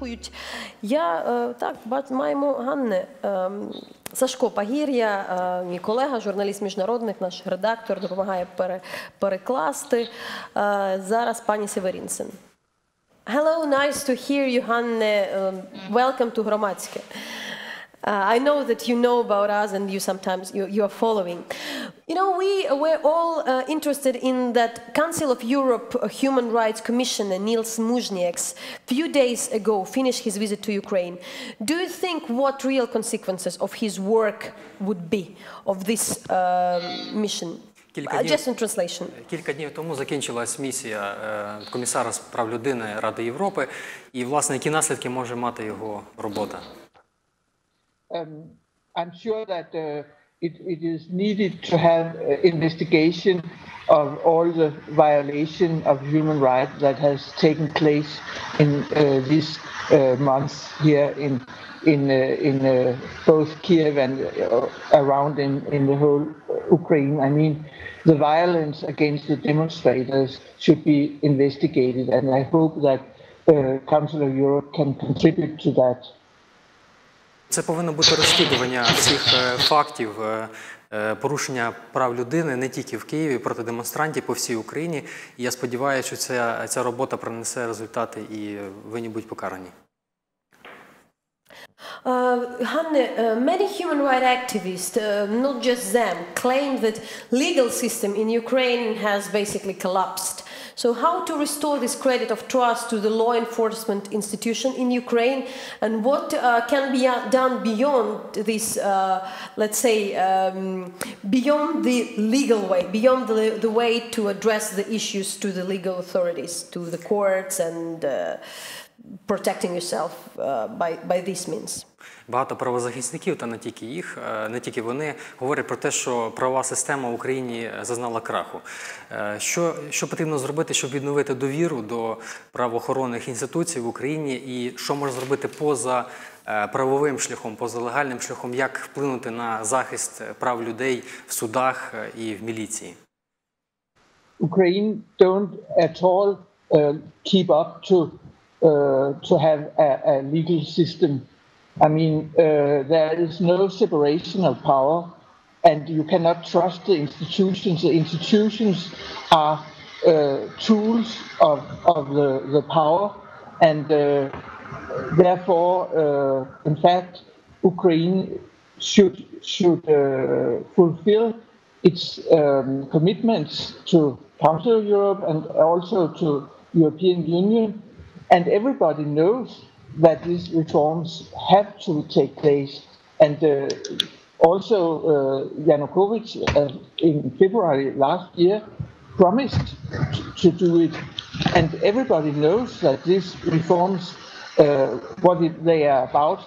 очікують. Я е, так маємо Ганне е, Сашко Пагір'я, е, мій колега, журналіст міжнародник, наш редактор, допомагає пере, перекласти. Е, зараз пані Северінсен. Hello, nice to hear you, Hanne. Um, welcome to Громадське. Uh, I know that you know about us and you sometimes you, you are following. You know, we were all uh, interested in that Council of Europe uh, Human Rights Commissioner Niels Muznieks few days ago finished his visit to Ukraine. Do you think what real consequences of his work would be of this uh, mission? Кілька Uh, днів- just in translation. Кілька днів тому закінчилась місія е, комісара з прав людини Ради Європи, і власне які наслідки може мати його робота. Um, I'm sure that uh, it, it is needed to have uh, investigation of all the violation of human rights that has taken place in uh, these uh, months here in in uh, in uh, both Kiev and around in, in the whole Ukraine. I mean, the violence against the demonstrators should be investigated, and I hope that uh, Council of Europe can contribute to that. Це повинно бути розслідування всіх е, фактів е, е, порушення прав людини не тільки в Києві проти демонстрантів по всій Україні. І я сподіваюся, що ця, ця робота принесе результати і винні будуть покарані. Uh, Hanne, uh, many human rights activists, uh, not just them, claim that legal system in Ukraine has basically collapsed. So, how to restore this credit of trust to the law enforcement institution in Ukraine, and what uh, can be uh, done beyond this, uh, let's say, um, beyond the legal way, beyond the, the way to address the issues to the legal authorities, to the courts, and uh, protecting yourself uh, by, by these means? Багато правозахисників, та не тільки їх, е, не тільки вони, говорять про те, що правова система в Україні зазнала краху. Е, Що, що потрібно зробити, щоб відновити довіру до правоохоронних інституцій в Україні, і що можна зробити поза е, правовим шляхом, поза легальним шляхом, як вплинути на захист прав людей в судах е, і в міліції? Ukraine don't at all keep up to uh, to have a, a legal system. I mean, uh, there is no separation of power, and you cannot trust the institutions. The institutions are uh, tools of of the the power, and uh, therefore, uh, in fact, Ukraine should should uh, fulfill its um, commitments to Council of Europe and also to European Union, and everybody knows that these reforms have to take place. And uh, also, uh, Yanukovych uh, in February last year promised to, do it, and everybody knows that these reforms, what they are about.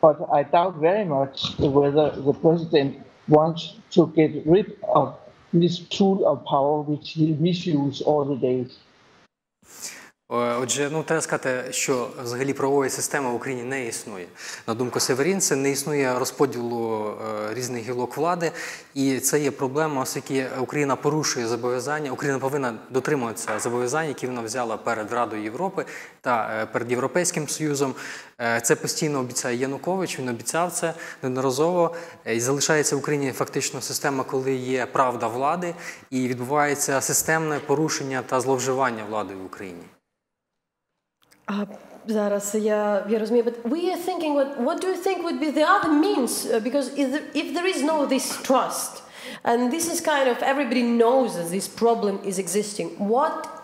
But I doubt very much whether the president wants to get rid of this tool of power which he misuse all the days. Е, Отже, ну треба сказати, що взагалі правової системи в Україні не існує. На думку Северінце, не існує розподілу е, різних гілок влади, і це є проблема, оскільки Україна порушує зобов'язання. Україна повинна дотримуватися зобов'язань, які вона взяла перед Радою Європи та е, перед Європейським Союзом. Це постійно обіцяє Янукович. Він обіцяв це неодноразово. І залишається в Україні фактично система, коли є правда влади, і відбувається системне порушення та зловживання владою в Україні. А, Зараз я, я розумію, but we are thinking what, what do you think would be the other means? Uh, because if there, if there is no this trust, and this is kind of everybody knows that this problem is existing, what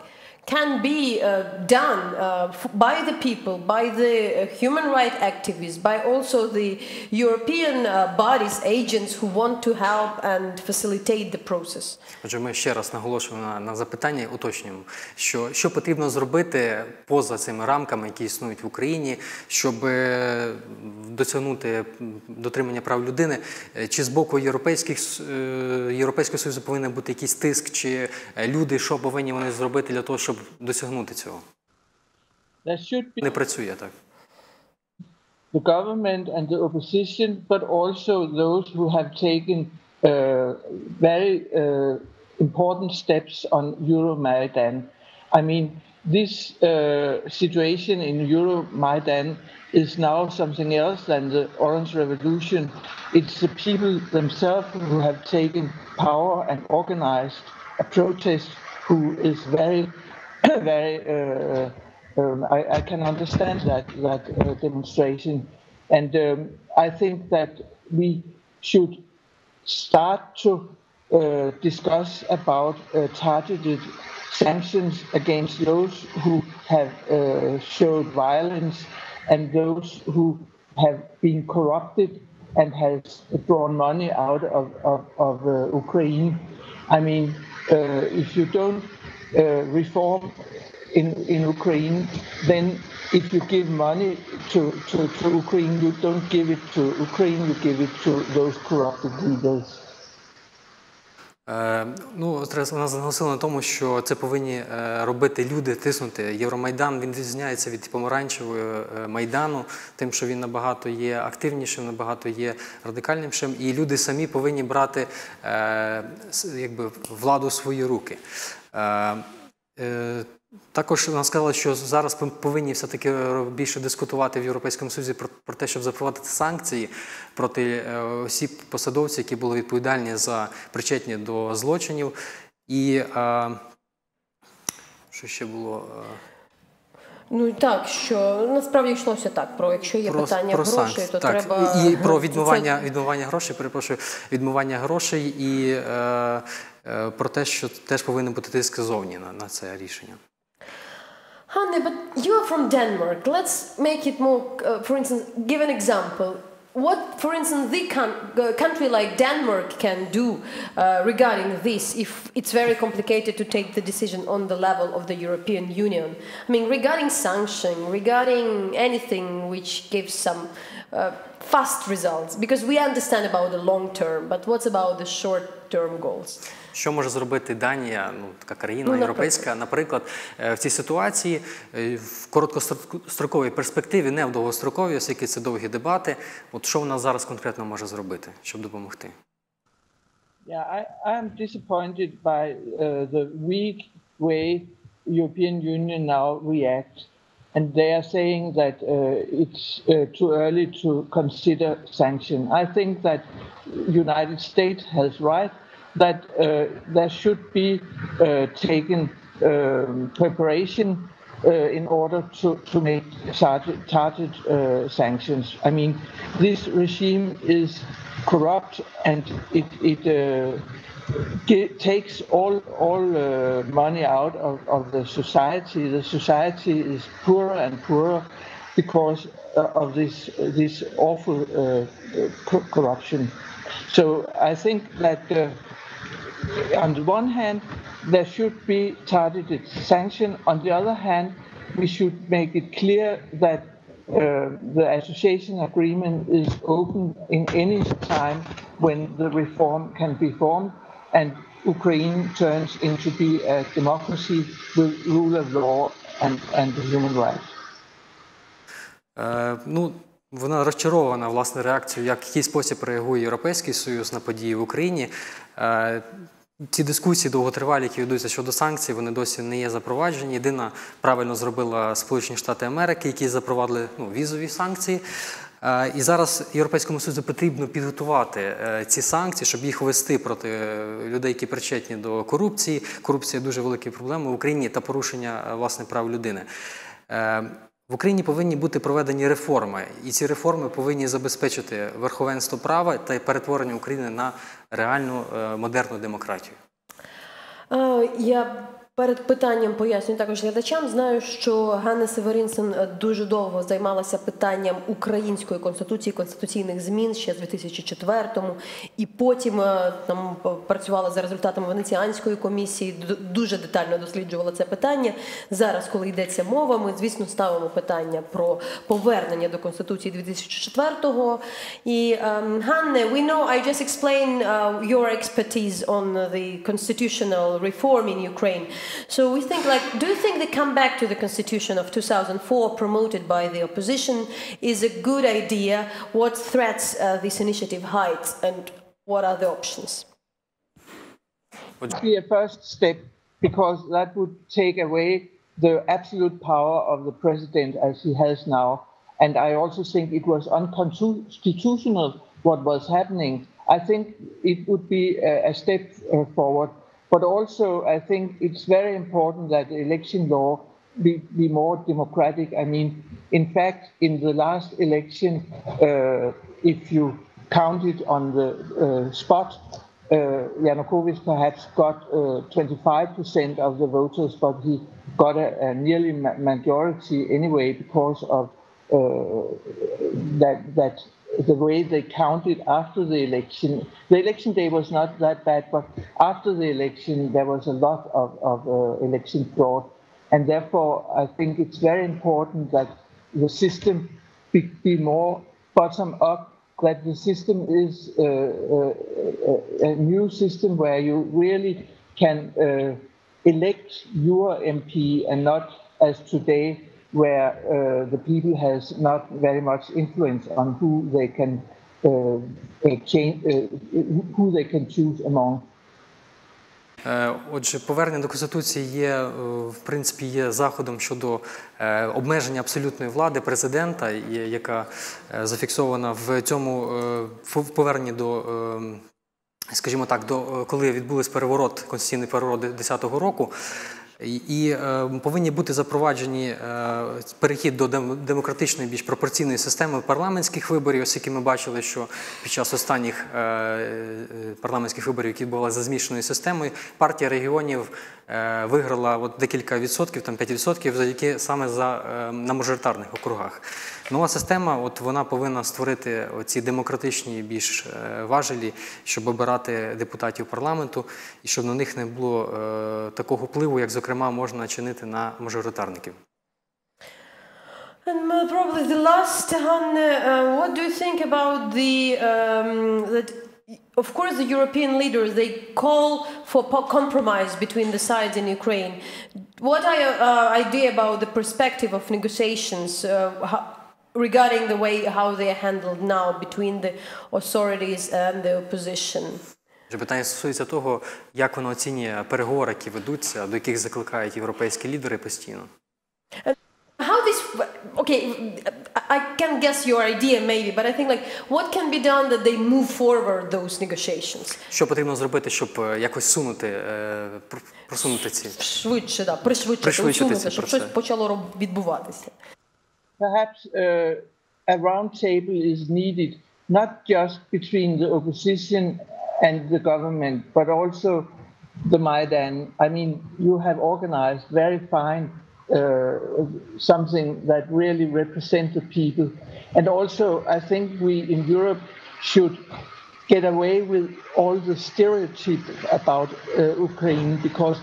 can be uh, done uh, by the people, by the uh, human rights activists, by also the European uh, bodies, agents who want to help and facilitate the process? Отже, ми ще раз наголошуємо на, на запитання уточнюємо, що, що потрібно зробити поза цими рамками, які існують в Україні, щоб е, досягнути дотримання прав людини. Е, Чи з боку європейських е, Європейського Союзу повинен бути якийсь тиск, чи люди, що повинні вони зробити для того, щоб досягнути цього? There should be Не працює так. the government and the opposition, but also those who have taken uh, very uh, important steps on Euromaidan. I mean, this uh, situation in Euromaidan is now something else than the Orange Revolution. It's the people themselves who have taken power and organized a protest who is very, very, uh, um, I, I can understand that, that uh, demonstration. And um, I think that we should start to uh, discuss about uh, targeted sanctions against those who have uh, showed violence and those who have been corrupted and has drawn money out of, of, of uh, Ukraine. I mean, uh, if you don't uh, reform in, in Ukraine, then if you give money to, to, to Ukraine, you don't give it to Ukraine, you give it to those corrupted leaders. Е, Ну, вона наголосила на тому, що це повинні е, робити люди, тиснути. Євромайдан він відрізняється від помаранчевого е, майдану, тим, що він набагато є активнішим, набагато є радикальнішим, і люди самі повинні брати якби, владу в свої руки. Е, е, також вона сказала, що зараз ми повинні все-таки більше дискутувати в Європейському Союзі про, про те, щоб запровадити санкції проти е, осіб посадовців, які були відповідальні за причетні до злочинів. І е, що ще було? Е, Ну так, що насправді йшлося так. Про якщо є питання грошей, санкції. то так. треба і про відмивання, відмивання грошей, перепрошую, відмивання грошей і е, е, про те, що теж повинен бути тиск ззовні на, на це рішення. Hanne, but you are from Denmark. Let's make it more, uh, for instance, give an example. What, for instance, the coun- uh, country like Denmark can do uh, regarding this if it's very complicated to take the decision on the level of the European Union? I mean, regarding sanction, regarding anything which gives some uh, fast results, because we understand about the long term, but what's about the short term goals? Що може зробити Данія, ну така країна Ну, європейська, наприклад, е, в цій ситуації е, в короткостроковій перспективі, не в довгостроковій, оскільки це довгі дебати. От що вона зараз конкретно може зробити, щоб допомогти? Yeah, I, I'm disappointed by uh, the weak way European Union now react, and they are saying that uh, it's uh, too early to consider sanction. I think that United States has right that uh, there should be taken um, preparation uh, in order to, to make targeted, target uh, sanctions. I mean, this regime is corrupt and it, it uh, ge- takes all, all uh, money out of, of the society. The society is poorer and poorer because uh, of this, this awful uh, corruption. So I think that uh, on the one hand, there should be targeted sanction. On the other hand, we should make it clear that uh, the association agreement is open in any time when the reform can be formed and Ukraine turns into be a democracy with rule of law and, and human rights. Е, ну, вона розчарована власне реакцією, як який спосіб реагує Європейський Союз на події в Україні. Е, ці дискусії довготривалі, які ведуться щодо санкцій, вони досі не є запроваджені. Єдина правильно зробила Сполучені Штати Америки, які запровадили ну, візові санкції. Е, І зараз Європейському Союзу потрібно підготувати е, ці санкції, щоб їх вести проти е, людей, які причетні до корупції. Корупція дуже велика проблема в Україні та порушення власне прав людини. В Україні повинні бути проведені реформи, і ці реформи повинні забезпечити верховенство права та перетворення України на реальну модерну демократію. Я перед питанням пояснюю також глядачам. Знаю, що Ганна Северінсен е, дуже довго займалася питанням української конституції, конституційних змін ще з 2004-му, і потім е, там працювала за результатами Венеціанської комісії, дуже детально досліджувала це питання. Зараз, коли йдеться мова, ми звісно ставимо питання про повернення до конституції 2004-го. І ем, Ганне, we know I just explained uh, your expertise on the constitutional reform in Ukraine. So we think like, do you think the comeback to the constitution of 2004 promoted by the opposition is a good idea? What threats uh, this initiative hides and what are the options? Would be a first step because that would take away the absolute power of the president as he has now. And I also think it was unconstitutional what was happening. I think it would be a, step uh, forward. But also, I think it's very important that the election law be, be more democratic. I mean, in fact, in the last election, uh, if you count it on the uh, spot, uh, Yanukovych perhaps got uh, 25% of the voters, but he got a, a nearly majority anyway because of uh, that that the way they counted after the election. The election day was not that bad, but after the election there was a lot of, of uh, election fraud, and therefore I think it's very important that the system be, be more bottom up. That the system is uh, uh, a new system where you really can uh, elect your MP and not as today where uh, the people has not very much influence on who they can uh, change, uh, who they can choose among. Е, Отже, повернення до конституції є е, в принципі є заходом щодо е, обмеження абсолютної влади президента, яка зафіксована в цьому в поверненні до. Скажімо так, до коли відбулись переворот, конституційний переворот 10-го року, і, е, повинні бути запроваджені е, перехід до дем- демократичної, більш пропорційної системи парламентських виборів, оскільки ми бачили, що під час останніх е, парламентських виборів, які були за змішаною системою, партія регіонів виграла от декілька відсотків, там 5 відсотків, завдяки саме за е, на мажоритарних округах. Нова система, от вона повинна створити ці демократичні більш е, важелі, щоб обирати депутатів парламенту, і щоб на них не було е, такого впливу, як зокрема можна чинити на мажоритарників. And probably the last, Hanne, uh, what do you think about the um, that? Of course, the European leaders they call for compromise between the sides in Ukraine. What are your uh, idea about the perspective of negotiations uh, how, regarding the way how they are handled now between the authorities and the opposition? Питання стосується того, як воно оцінює переговори, які ведуться, до яких закликають європейські лідери постійно. How this? Okay, I can guess your idea maybe, but I think like what can be done that they move forward those negotiations. Що потрібно зробити, щоб е, якось сунути, е, просунути ці? Швидше, да, пришвидшити, Пришвидшити усунути, щоб щось почало відбуватися. Perhaps uh, a round table is needed, not just between the opposition and the government, but also the Maidan. I mean, you have organized very fine uh, something that really represents the people. And also, I think we in Europe should get away with all the stereotypes about uh, Ukraine because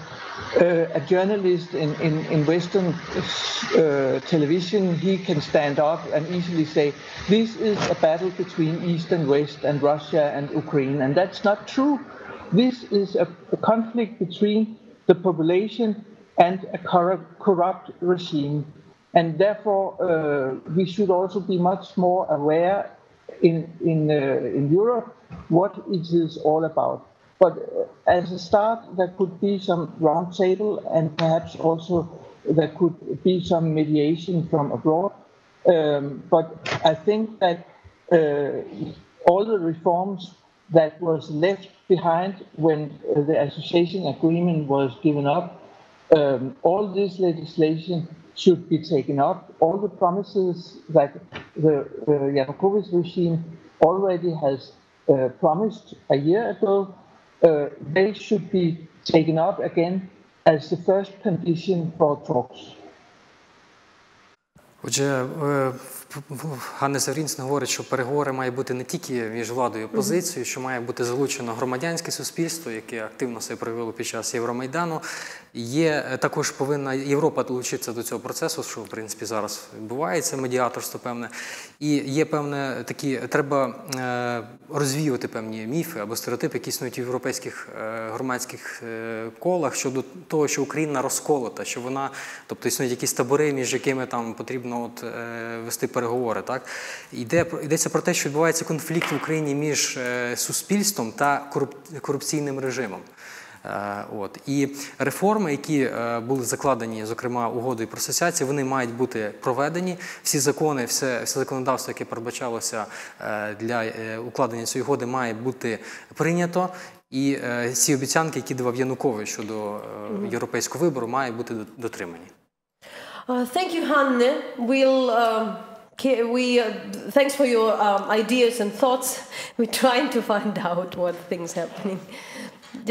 uh, a journalist in, in, in Western uh, television, he can stand up and easily say, this is a battle between East and West and Russia and Ukraine. And that's not true. This is a, a conflict between the population and a corrupt, regime. And therefore, uh, we should also be much more aware in, in, uh, in Europe what it is all about. But uh, as a start, there could be some roundtable and perhaps also there could be some mediation from abroad. Um, but I think that uh, all the reforms that was left behind when the association agreement was given up, um, all this legislation should be taken up. All the promises that the uh, Yanukovych regime already has uh, promised a year ago, uh, they should be taken up again as the first condition for talks. Отже, е, в- в- Ганна Саврінцин говорить, що переговори мають бути не тільки між владою і опозицією, що має бути залучено громадянське суспільство, яке активно себе проявило під час Євромайдану. Є е, також повинна Європа долучитися до цього процесу, що в принципі зараз відбувається медіаторство певне. І є певне такі, треба е, розвіювати певні міфи або стереотипи, які існують в європейських е, громадських колах щодо того, що Україна розколота, що вона, тобто існують якісь табори, між якими там потрібно от, вести переговори. Так? Йде, йдеться про те, що відбувається конфлікт в Україні між е, суспільством та коруп- корупційним режимом. Е, От і реформи, які е, були закладені, зокрема угодою про асоціацію, вони мають бути проведені. Всі закони, все, все законодавство, яке передбачалося для укладення цієї угоди, має бути прийнято. І ці обіцянки, які давав Янукович щодо європейського вибору, мають бути до- дотримані. Uh, thank you, Hanne. We'll. Ca- we uh, thanks for your um, ideas and thoughts. We're trying to find out what things happening.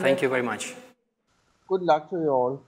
Thank you very much. Good luck to you all.